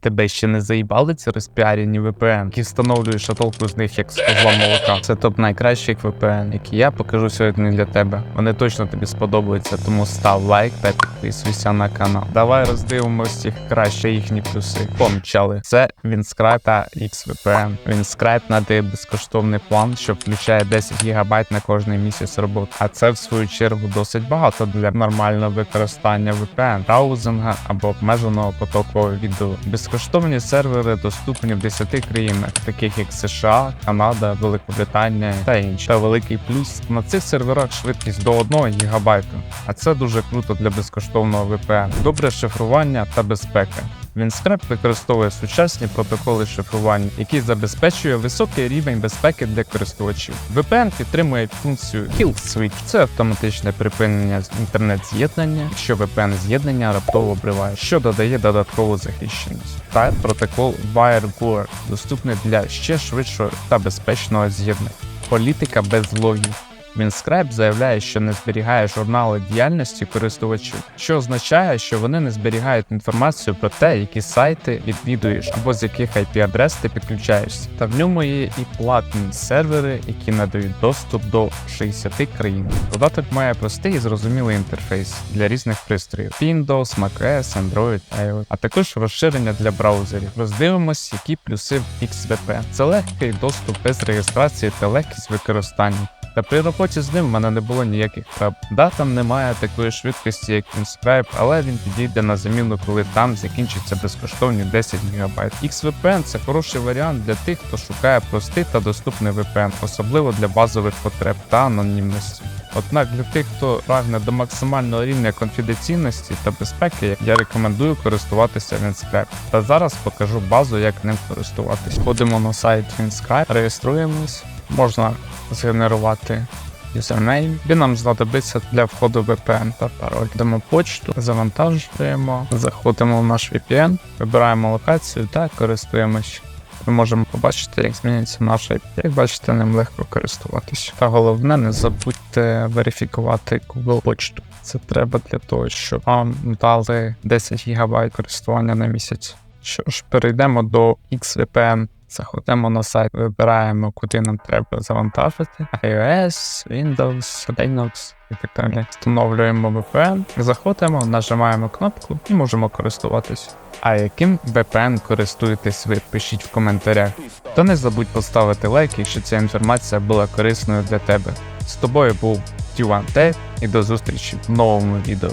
Тебе ще не заїбали ці розпіарені VPN, які встановлюєш шатолку з них як з козла молока. Це топ найкращих VPN, які я покажу сьогодні для тебе. Вони точно тобі сподобаються, тому став лайк та підписуйся на канал. Давай роздивимось їх краще їхні плюси. Помчали. Це Winscribe та XVPN. Winscribe надає безкоштовний план, що включає 10 ГБ на кожний місяць роботи. А це в свою чергу досить багато для нормального використання VPN, браузинга або обмеженого потокового відео. Безкоштовні сервери доступні в 10 країнах, таких як США, Канада, Великобританія та інші. Та великий плюс на цих серверах швидкість до 1 ГБ, а це дуже круто для безкоштовного VPN. Добре шифрування та безпека. Winscribe використовує сучасні протоколи шифрування, які забезпечує високий рівень безпеки для користувачів. VPN підтримує функцію Kill Switch. Це автоматичне припинення інтернет-з'єднання, якщо VPN-з'єднання раптово обриває, що додає додаткову захищеність. Та протокол WireGuard, доступний для ще швидшого та безпечного з'єднання. Політика без логів. Winscribe заявляє, що не зберігає журнали діяльності користувачів, що означає, що вони не зберігають інформацію про те, які сайти відвідуєш або з яких IP-адрес ти підключаєшся. Та в ньому є і платні сервери, які надають доступ до 60 країн. Додаток має простий і зрозумілий інтерфейс для різних пристроїв: Windows, macOS, Android, iOS, а також розширення для браузерів. Роздивимось, які плюси в XVP. Це легкий доступ без реєстрації та легкість використання. Та при роботі з ним в мене не було ніяких проб. Да, там немає такої швидкості, як Winscribe, але він підійде на заміну, коли там закінчиться безкоштовні 10 ГБ. XVPN це хороший варіант для тих, хто шукає простий та доступний VPN, особливо для базових потреб та анонімності. Однак для тих, хто прагне до максимального рівня конфіденційності та безпеки, я рекомендую користуватися Winscribe. Та зараз покажу базу, як ним користуватись. Ходимо на сайт Winscribe, реєструємось, можна згенерувати юзернейм. Він нам знадобиться для входу VPN та пароль. Йдемо почту, завантажуємо, заходимо в наш VPN, вибираємо локацію та користуємось. Ми можемо побачити, як зміниться наш IP. Як бачите, ним легко користуватися. Та головне, не забудьте верифікувати Google почту. Це треба для того, щоб вам дали 10 ГБ користування на місяць. Що ж, перейдемо до XVPN. Заходимо на сайт, вибираємо, куди нам треба завантажити. iOS, Windows, Linux і так далі. Встановлюємо VPN, заходимо, нажимаємо кнопку і можемо користуватись. А яким VPN користуєтесь ви? Пишіть в коментарях. Та не забудь поставити лайк, якщо ця інформація була корисною для тебе. З тобою був T1T і до зустрічі в новому відео.